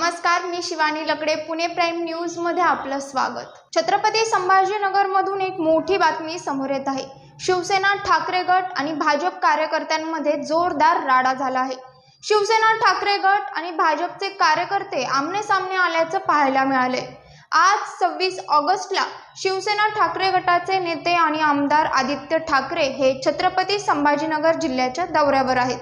नमस्कार मी शिवानी लकडे पुणे प्राईम न्यूजमध्ये आपलं स्वागत. छत्रपती संभाजीनगरमधून एक मोठी बातमी समोर येत आहे. शिवसेना ठाकरे गट आणि भाजप कार्यकर्त्यांमध्ये जोरदार राडा झाला आहे. शिवसेना ठाकरे गट आणि भाजपचे कार्यकर्ते आमने सामने आल्याचं पाहायला मिळाले आज सव्वीस ऑगस्टला शिवसेना ठाकरे गटाचे नेते आणि आमदार आदित्य ठाकरे हे छत्रपती संभाजीनगर जिल्ह्याच्या दौऱ्यावर आहेत.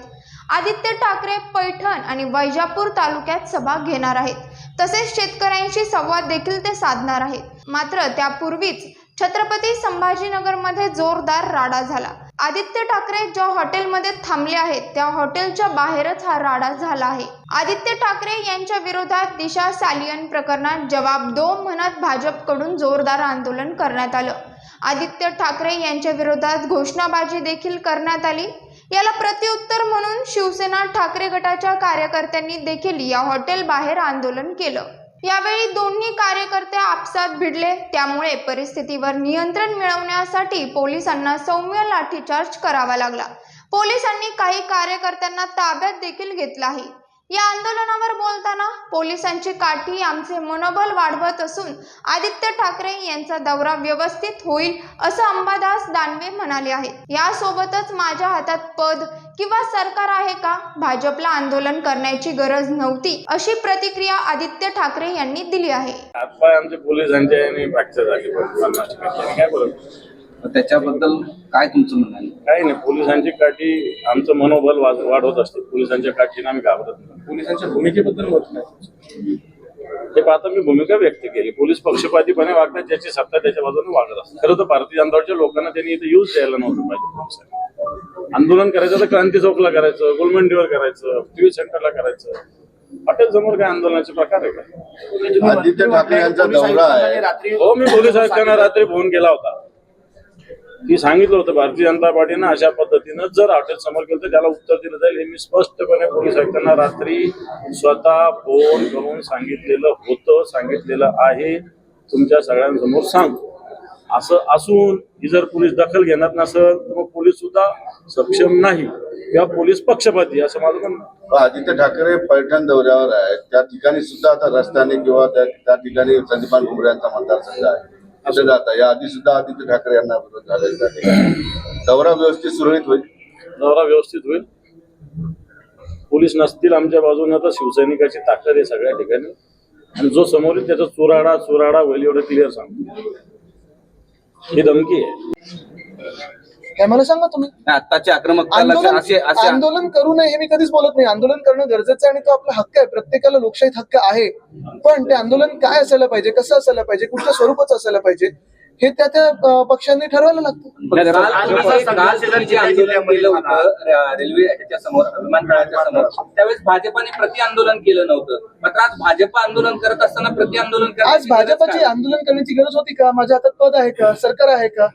आदित्य ठाकरे पैठण आणि वैजापूर तालुक्यात सभा घेणार आहेत. तसेच शेतकऱ्यांशी संवाद देखील ते साधणार आहेत. मात्र त्यापूर्वीच छत्रपती संभाजीनगरमध्ये जोरदार राडा झाला. आदित्य ठाकरे ज्या हॉटेलमध्ये थांबले आहेत त्या हॉटेलच्या बाहेरच हा राडा झाला आहे. आदित्य ठाकरे यांच्या विरोधात दिशा सालियन प्रकरणात जवाब दो म्हणत भाजपकडून जोरदार आंदोलन करण्यात आलं. आदित्य ठाकरे यांच्या विरोधात घोषणाबाजी देखील करण्यात आली. याला प्रत्युत्तर म्हणून शिवसेना ठाकरे गटाच्या कार्यकर्त्यांनी देखील या हॉटेल बाहेर आंदोलन केलं. यावेळी दोन्ही कार्यकर्ते आपसात भिडले. त्यामुळे परिस्थितीवर नियंत्रण मिळवण्यासाठी पोलिसांना सौम्य लाठीचार्ज करावा लागला. पोलिसांनी काही कार्यकर्त्यांना ताब्यात देखील घेतलं आहे. या आंदोलनावर बोलताना पोलिसांची काठी आमचे मनोबल वाढवत असून आदित्य ठाकरे यांचा दौरा व्यवस्थित होईल असं अंबादास दानवे म्हणाले आहे. यासोबतच माझ्या हातात पद किंवा सरकार आहे का? भाजपला आंदोलन करण्याची गरज नव्हती अशी प्रतिक्रिया आदित्य ठाकरे यांनी दिली आहे. त्याच्याबद्दल काय तुमचं म्हणणं आहे? काही नाही पोलिसांची काठी आमचं मनोबल वाढवत असते. पोलिसांच्या काठीनं आम्ही घाबरत नाही. पोलिसांच्या भूमिकेबद्दल मत नाही. हे पाहता मी भूमिका व्यक्त केली. पोलीस पक्षपातीपणे वागतात ज्याची सत्ता त्याच्या बाजूने वागत असतात खरं तर भारतीय जनता पार्टीच्या लोकांना त्यांनी इथे यूज द्यायला नव्हतं पाहिजे पोलिसांनी. आंदोलन करायचं तर क्रांती चौकला करायचं गोलमंडीवर करायचं टीव्ही सेंटरला करायचं. हॉटेल समोर काय आंदोलनाचे प्रकार आहे का? आदित्य ठाकरे यांचा दौरा आहे. हो मी पोलीस आयुक्तांना रात्री फोन केला होता. ती सांगितलं होतं भारतीय जनता पार्टीनं अशा पद्धतीनं जर हॉटेल समोर केलं तर त्याला उत्तर दिलं जाईल. हे मी स्पष्टपणे पोलीस आयुक्तांना रात्री स्वतः फोन करून सांगितलेलं होतं सांगितलेलं आहे. तुमच्या सगळ्यांसमोर सांगतो. असं असून ही जर पोलीस दखल घेणार नसेल तर मग पोलीस सुद्धा सक्षम नाही किंवा पोलीस पक्षपाती असं माझं म्हणणं हो, आदित्य ठाकरे पैठण दौऱ्यावर आहेत. त्या ठिकाणी सुद्धा आता रस्त्याने किंवा त्या ठिकाणी संदीपान भुमरे मतदारसंघ आहे. असं जात या आधी सुद्धा आदित्य ठाकरे यांना विरोध झालेला आहे. दौरा व्यवस्थित सुरळीत होईल? दौरा व्यवस्थित होईल. पोलीस नसतील आमच्या बाजूने तर शिवसैनिकाची ताकद आहे सगळ्या ठिकाणी. आणि जो समोर येईल त्याचा चुराडा चुराडा होईल एवढं क्लिअर सांगतो. ही धमकी आहे. काय मला सांगा तुम्ही. नाही, आत्ताची आक्रमकता आंदोलन असे असे आंदोलन करू नये हे मी कधीच बोलत नाही. आंदोलन करणं गरजेचं आहे आणि तो आपला हक्क आहे. प्रत्येकाला लोकशाहीत हक्क आहे. पण ते आंदोलन काय असायला पाहिजे? कसं असायला पाहिजे? कुठल्या स्वरूपाचं असायला पाहिजे? हे त्या त्या पक्षांनी ठरवायला लागतं. समोर विमानतळाच्या समोर त्यावेळेस भाजपाने प्रति आंदोलन केलं नव्हतं. मात्र आज भाजप आंदोलन करत असताना प्रति आंदोलन आज भाजपाची? आंदोलन करण्याची गरज होती का? माझ्या हातात पद आहे का? सरकार आहे का?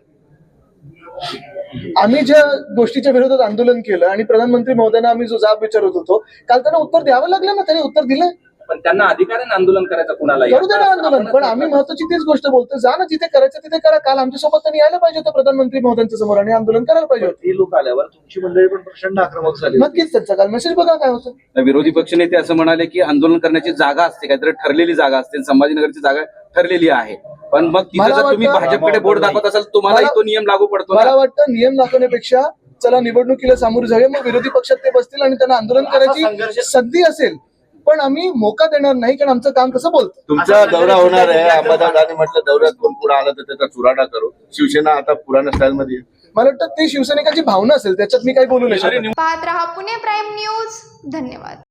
आम्ही ज्या गोष्टीच्या विरोधात आंदोलन केलं आणि प्रधानमंत्री महोदयांना आम्ही जो जाब विचारत होतो काल त्यांना उत्तर द्यावं लागलं ना त्यांनी उत्तर दिलं. पण त्यांना अधिकार आहे ना आंदोलन करायचं कुणाला करू दे ना आंदोलन पण आम्ही महत्वाची तीच गोष्ट बोलतो जा ना जिथे करायचं तिथे करा काल आमच्यासोबत त्यांनी यायला पाहिजे होतं प्रधानमंत्री महोदयांच्या समोर आणि आंदोलन करायला पाहिजे होतं. ही लोक आल्यावर तुमची मंडळी पण प्रचंड आक्रमक झाली नक्कीच त्यांचा काल मेसेज बघा काय होतं. विरोधी पक्षनेते असं म्हणाले की आंदोलन करण्याची जागा असते काहीतरी ठरलेली जागा असते संभाजीनगरची जागा ठरलेली आहे. पण मग तिथे मला जर तुम्ही वाटतं- भाजपकडे बोट दाखवत असाल तुम्हालाही मला- तो नियम लागू पडतो मला वाटतं नियम दाखवण्यापेक्षा चला निवडणुकीला सामोरे जाऊया मग विरोधी पक्षात ते बसतील आणि त्यांना आंदोलन करायची संधी असेल. पण आम्ही मोका देणार नाही कारण आमचं काम कसं बोलतं? तुमचा दौरा होणार आहे. अंबादासांनी म्हटलं दौऱ्यात कोण पुढे आला तर त्याचा चुराडा करू. शिवसेना आता पुराण्या स्टाईल मध्ये. मला वाटतं ते शिवसैनिकाची भावना असेल त्याच्यात मी काही बोलू नाही शकत. पाहत रहा पुणे प्राईम न्यूज. धन्यवाद.